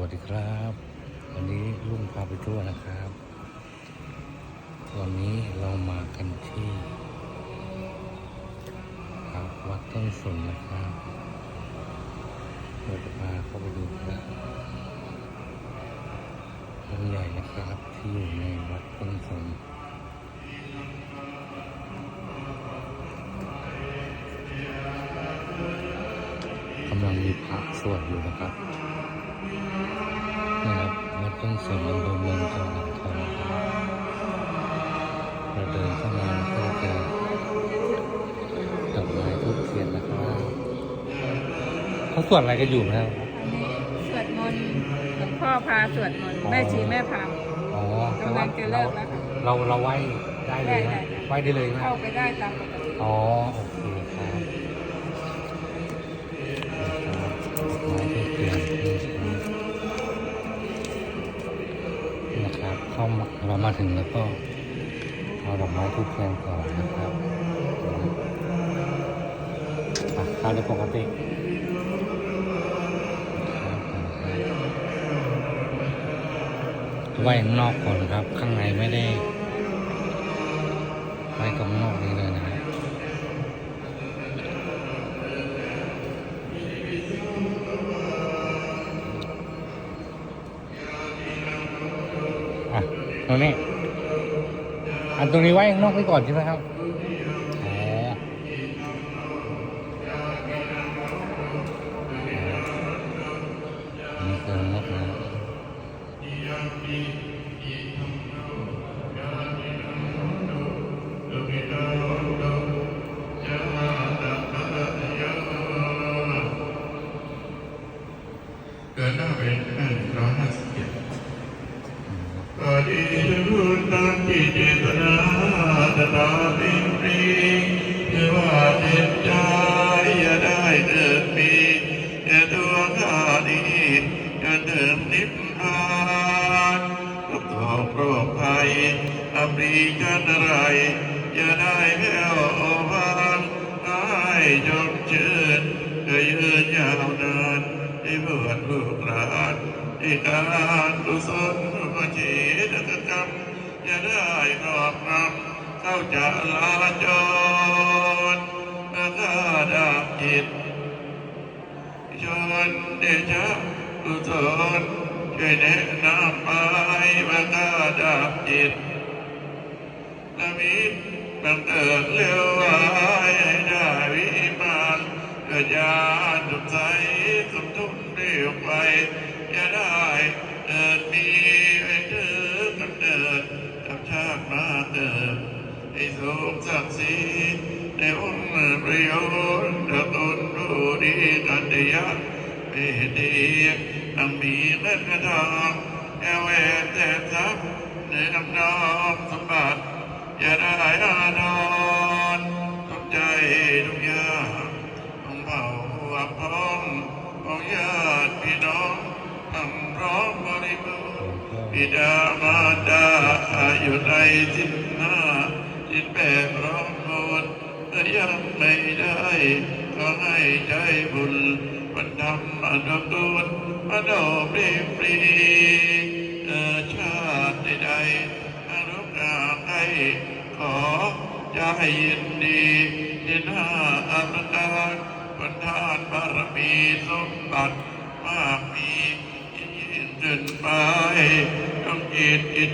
วัสดีครับ วันนี้ลุงพาไปทั่วนะครับ วันนี้เรามากันที่ครับวัดต้นสนนะครับเราจะพาเข้าไปดูพระองค์ใหญ่นะครับที่อยู่ในวัดต้นสนกำลังมีพระสวดอยู่นะครับ นะครับวัดต้นสนอำเภอเมืองจังหวัดอ่างทองเราเดินเข้ามาก็เจอดอกไม้ทุกเทียนนะครับเขาสวดอะไรกันอยู่นะครับสวดมนต์หลวงพ่อพาสวดมนต์แม่ชีแม่พามอ๋อกำลังจะเลิกแล้วค่ะเราเราไหว้ได้เลยได้นะได้ไหว้ได้เลยนะเข้าไปได้ตามปกติอ๋อโอเค เข้ามาเรามาถึงแล้วก็เอาดอกไม้ทุกเทียนก่อนนะครับอะเข้าได้ปกติไว้ข้างนอกก่อนครับ ข้างในไม่ได้ไว้ตรงนอกนี้เลย ตรงนี้ อันตรงนี้ไว้ข้างนอกไว้ก่อนใช่ไหมครับนี่คืองดนะเกิดหน้าเป็นหนึ่งร้อยห้าสิบเจ็ดก็ดี จะพูดตามที่เจตนาตตาปิงปรีคือว่าเจ็บใจอย่าได้เกิดมีอย่าตัวข้านี้อย่าเดิมนิพพานก็ต้องโรคภัยอปรีกันอะไรอย่าได้แผ่วพานให้จงเชิญเคยยืนยาวนานที่เพื่อนลูกหลาน ที่การกุศลวจีตกรรมอย่าได้ครอบงำเข้าจะลาจรข้าดับจิตชนเดชะกุศลช่วยแนะนำไปมื่อข้าดับจิตนามิตบังเกิดเลี้ยวไว้ได้วิมานเกิดญา กับชาติมาเกิดให้สมศักดิ์ศรีในองค์ประโยชน์ตนรู้ดีตันเดียเปดีนังมีเงินกระดองแอวแหวนแต่ทรัพย์ในน้ำนอมสมบัติอย่าได้อานอน บิดามารดาอยู่ในสิ้นหน้าจิตแปดร้องโนแต่ยังไม่ได้ก็ให้ใจบุญวันทำอันดบุญอันดอกปรีปรีชาติใดๆอนุกาให้ขอจะให้ยินดียินหาอภิการประทานบารมีสมบัติมากมียินยืนจน it, it